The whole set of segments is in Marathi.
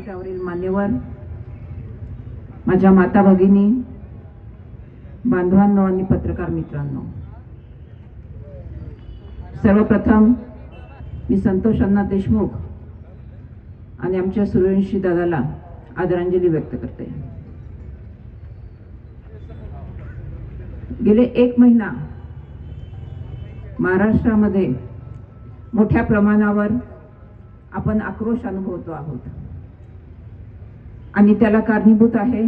व्यासपीठावरील मान्यवर माझ्या माता भगिनी बांधवांनो आणि पत्रकार मित्रांनो. सर्वप्रथम मी संतोष अण्णा देशमुख आणि आमच्या सूर्यवंशी दादाला आदरांजली व्यक्त करते. गेले एक महिना महाराष्ट्रामध्ये मोठ्या प्रमाणावर आपण आक्रोश अनुभवतो आहोत. आणि त्याला कारणीभूत आहे.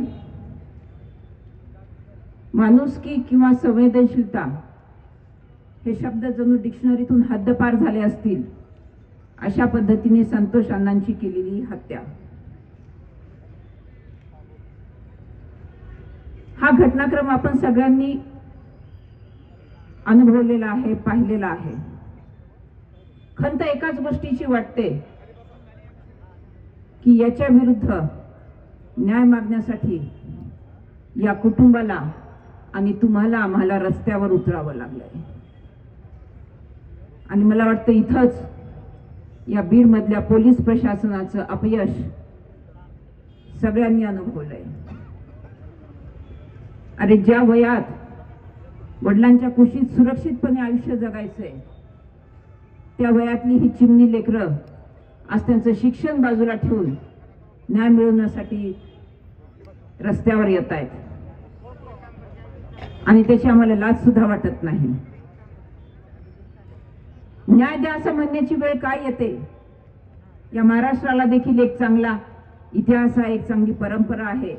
माणुसकी किंवा संवेदनशीलता हे शब्द जणू डिक्शनरीतून हद्दपार झाले असतील अशा पद्धतीने संतोष अण्णांची केलेली हत्या. हा घटनाक्रम आपण सगळ्यांनी अनुभवलेला आहे पाहिलेला आहे. खंत एकाच गोष्टीची वाटते की याच्या विरुद्ध न्याय मागण्यासाठी या कुटुंबाला आणि तुम्हाला आम्हाला रस्त्यावर उतरावं लागलंय. आणि मला वाटतं इथंच या बीडमधल्या पोलीस प्रशासनाचं अपयश सगळ्यांनी अनुभवलंय. अरे ज्या वयात वडिलांच्या कुशीत सुरक्षितपणे आयुष्य जगायचंय त्या वयातली ही चिमणी लेकरं आज त्यांचं शिक्षण बाजूला ठेवून न्याय मिळवण्यासाठी रस्त्यावर येत आहेत. आणि त्याची आम्हाला लाज सुद्धा वाटत नाही. न्याय द्या असं म्हणण्याची वेळ काय येते? या महाराष्ट्राला देखील एक चांगला इतिहास आहे एक चांगली परंपरा आहे.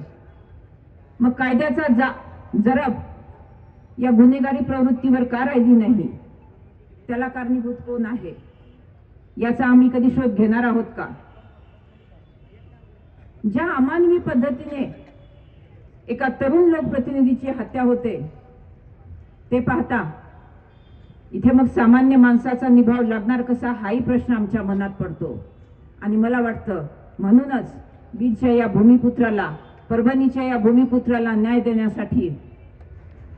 मग कायद्याचा जा जरब या गुन्हेगारी प्रवृत्तीवर का राहिली नाही? त्याला कारणीभूत कोण आहे? याचा आम्ही कधी शोध घेणार आहोत का? ज्या अमानवी पद्धतीने एका तरुण लोकप्रतिनिधीची हत्या होते ते पाहता इथे मग सामान्य माणसाचा निभाव लागणार कसा हाही प्रश्न आमच्या मनात पडतो. आणि मला वाटतं म्हणूनच बीडच्या या भूमिपुत्राला परभणीच्या या भूमिपुत्राला न्याय देण्यासाठी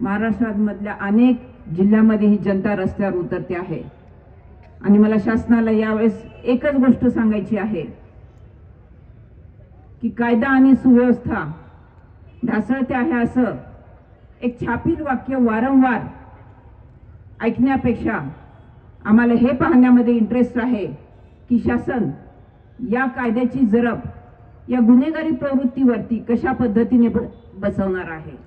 महाराष्ट्रामधल्या अनेक जिल्ह्यामध्ये ही जनता रस्त्यावर उतरते आहे. आणि मला शासनाला यावेळेस एकच गोष्ट सांगायची आहे. की कायदा आणि सुव्यवस्था ढासळते आहे असं एक छापील वाक्य वारंवार ऐकण्यापेक्षा आम्हाला हे पाहण्यामध्ये इंटरेस्ट आहे की शासन या कायद्याची जरब या गुन्हेगारी प्रवृत्तीवरती कशा पद्धतीने बसवणार आहे?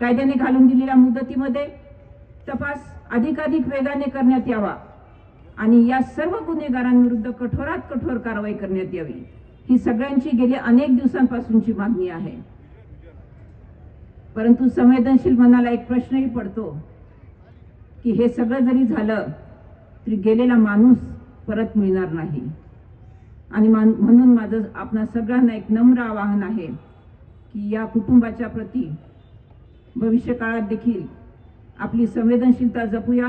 कायद्याने घालून दिलेल्या मुदतीमध्ये तपास अधिकाधिक वेगाने करण्यात यावा आणि या सर्व गुन्हेगारांविरुद्ध कठोरात कठोर कारवाई करण्यात यावी. ही सगळ्यांची गेली अनेक दिवसांपासूनची मागणी आहे. परंतु संवेदनशील मनाला एक प्रश्नही पडतो की हे सगळं जरी झालं तरी गेलेला माणूस परत मिळणार नाही. आणि मान- म्हणून माझं आपणा सगळ्यांना एक नम्र आवाहन आहे की या कुटुंबाच्या प्रती भविष्यकाळात देखील आपली संवेदनशीलता जपूया.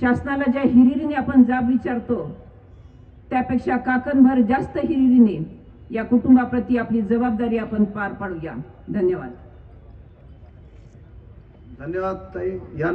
शासनाला ज्या हिरिरीने आपण जाब विचारतो त्यापेक्षा काकणभर जास्त हिरिरीने या कुटुंबाप्रती आपली जबाबदारी आपण पार पाडूया. धन्यवाद. धन्यवाद ताई. या